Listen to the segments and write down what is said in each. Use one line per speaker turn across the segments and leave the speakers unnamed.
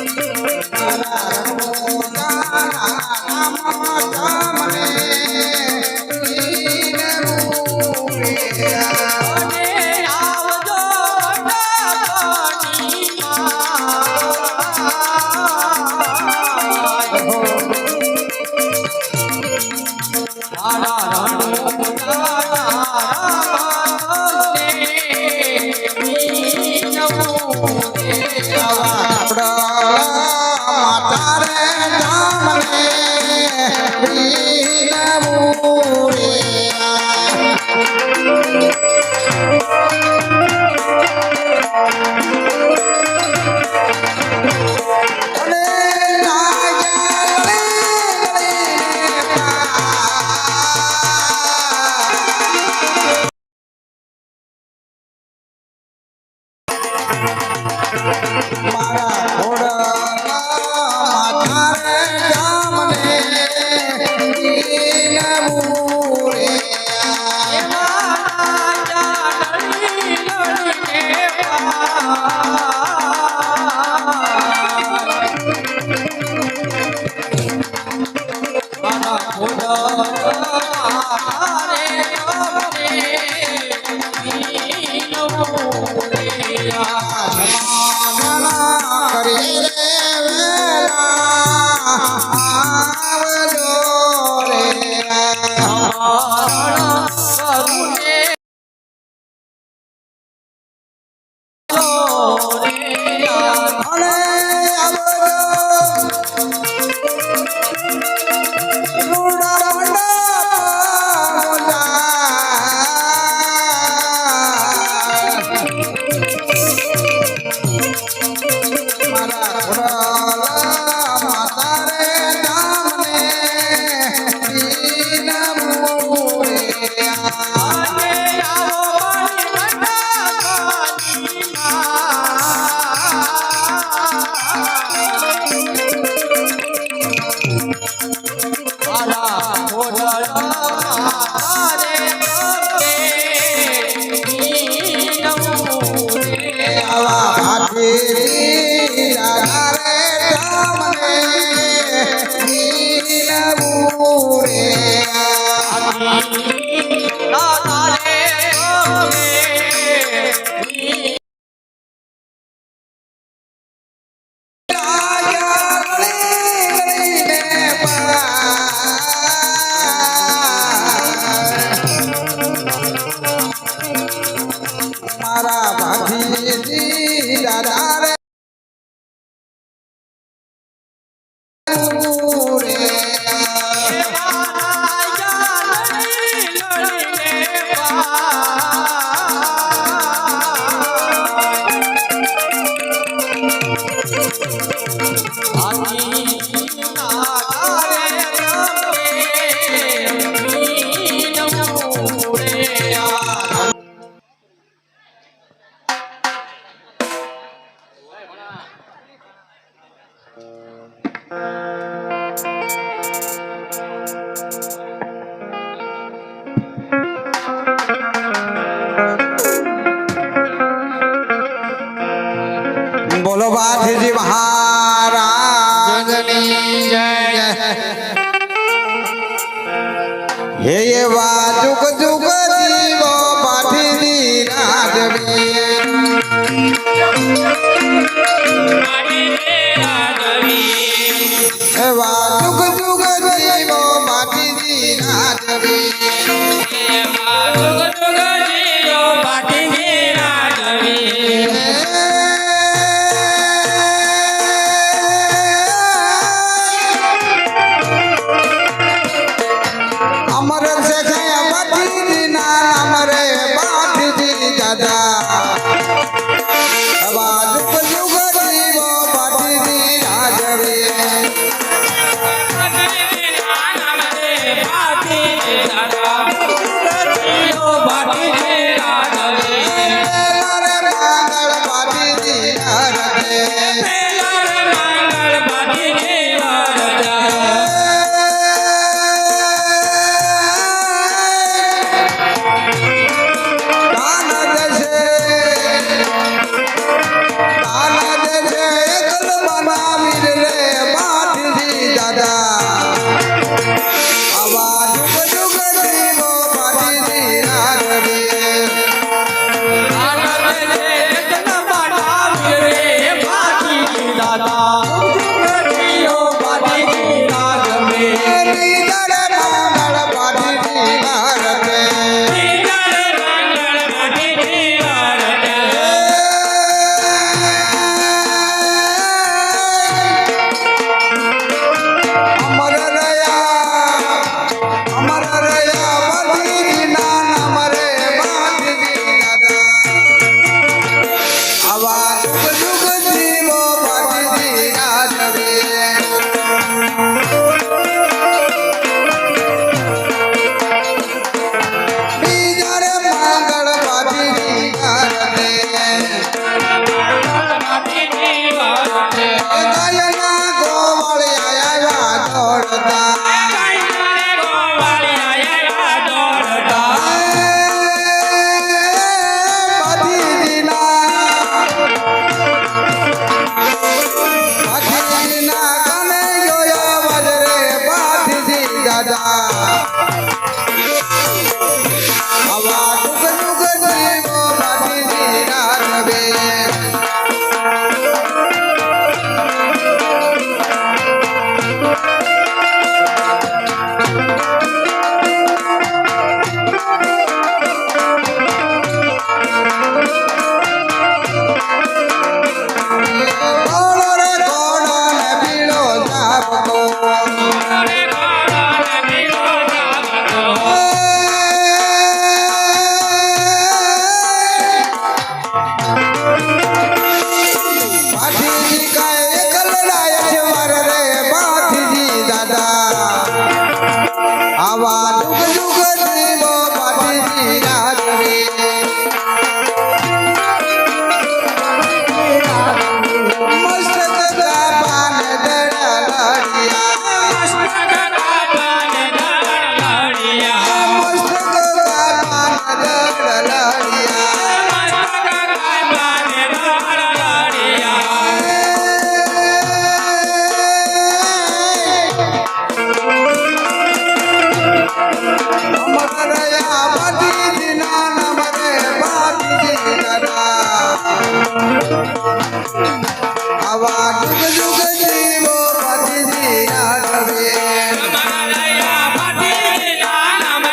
અને આવા જુગ જુગ જીવો ભટજી રાધવે
મારા ભાતીજીના નામ.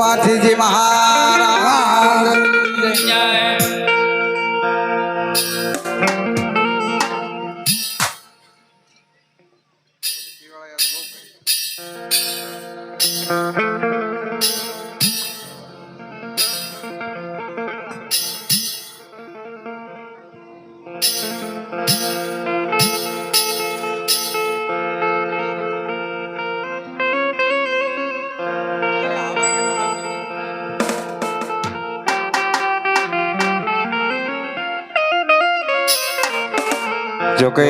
બોલો બાઠીજી
જો કે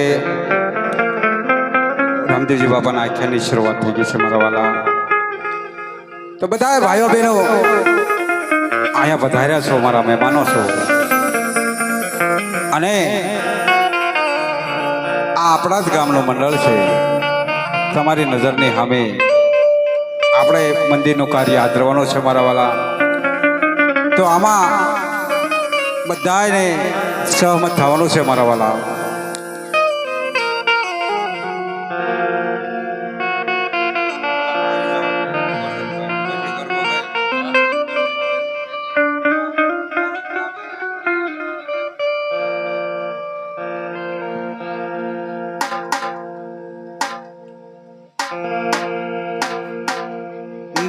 રામદેવજી બાપાના આખ્યાનની શરૂઆત થઈ ગઈ છે મારા વાલા. તો બધા ભાઈઓ બહેનો, અહીંયા પધાર્યા છો, મારા મહેમાનો છો. અને આ આપણા જ ગામનું મંડળ છે. તમારી નજરની સામે આપણે મંદિરનું કાર્ય હાથ ધરવાનું છે, મારા વાલા. તો આમાં બધાને સહમત થવાનું છે, મારા વાલા.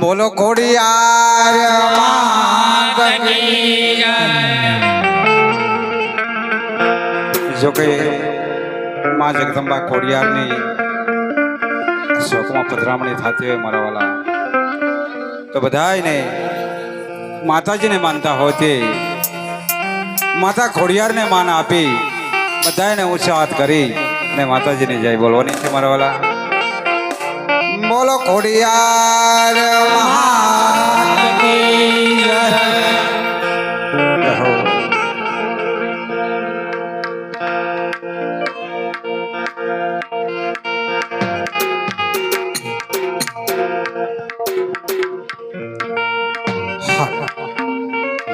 બોલો ખોડિયાર. જો કે માં જગદંબા ખોડિયારની શોકમાં પધરામણી થતી હોય મારા વાલા તો બધાયને માતાજીને માનતા હોય તે માતા ખોડિયારને માન આપી બધાયને ઊંચા હાથ કરી અને માતાજીને જય બોલવાની છે મારા વાલા
બોલો ખોડિયાર.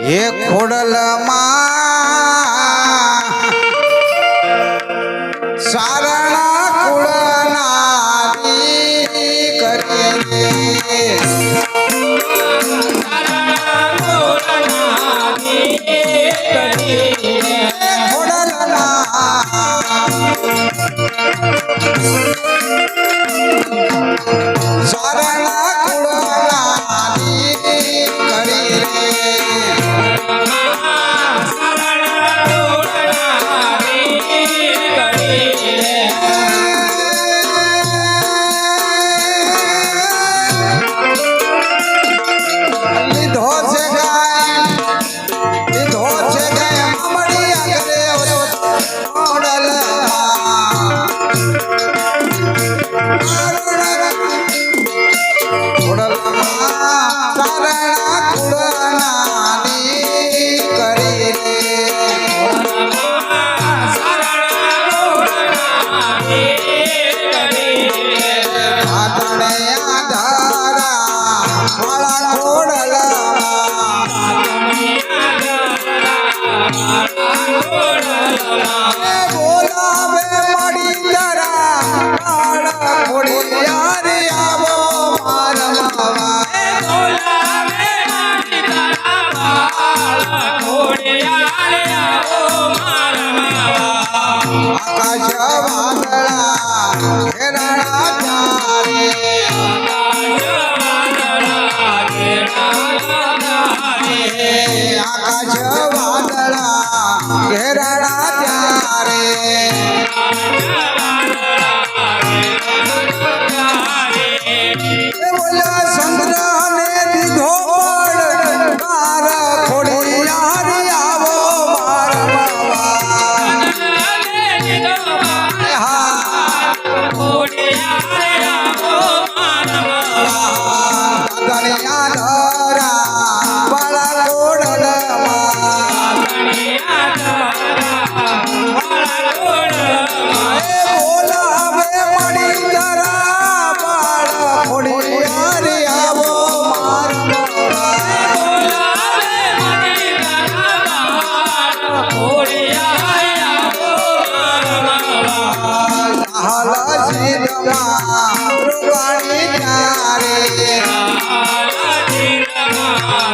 એ ખોડલમાં Yes. આકાશ વાદળા ઘેરાણા ચારે આકાશ વાદળા ઘેરાણા ચારે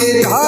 तेरे हाथ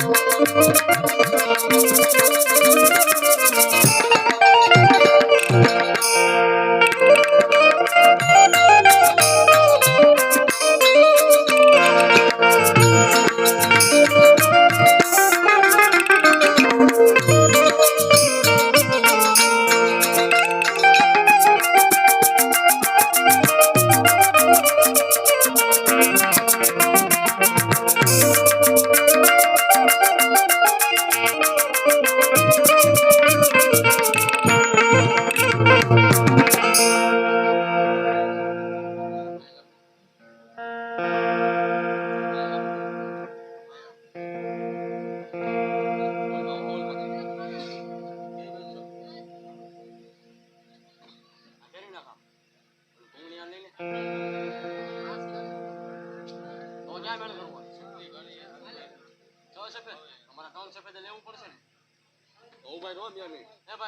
Thank you.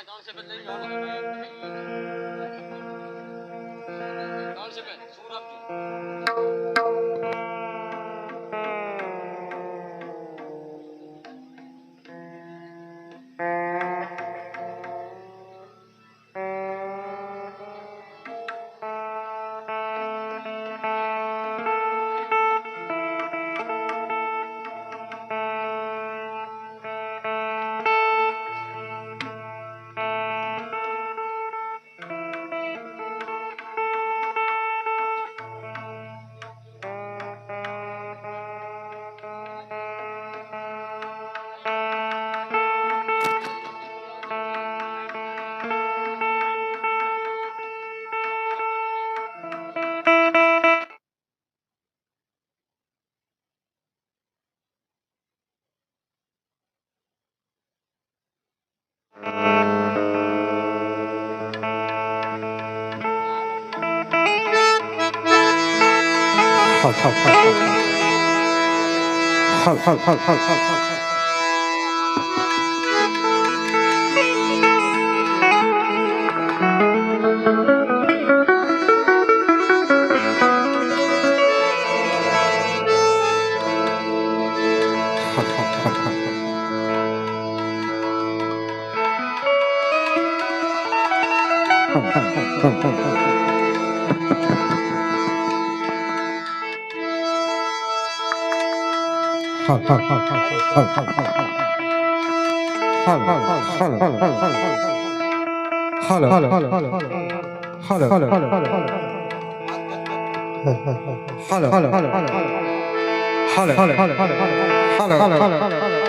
Non, c'è. খাও খাও খাও খাও খাও খাও খাও খাও
哈喽哈喽哈喽哈喽哈喽哈喽哈喽哈喽哈喽哈喽
哈喽哈喽哈喽哈喽哈喽哈喽哈喽哈喽哈喽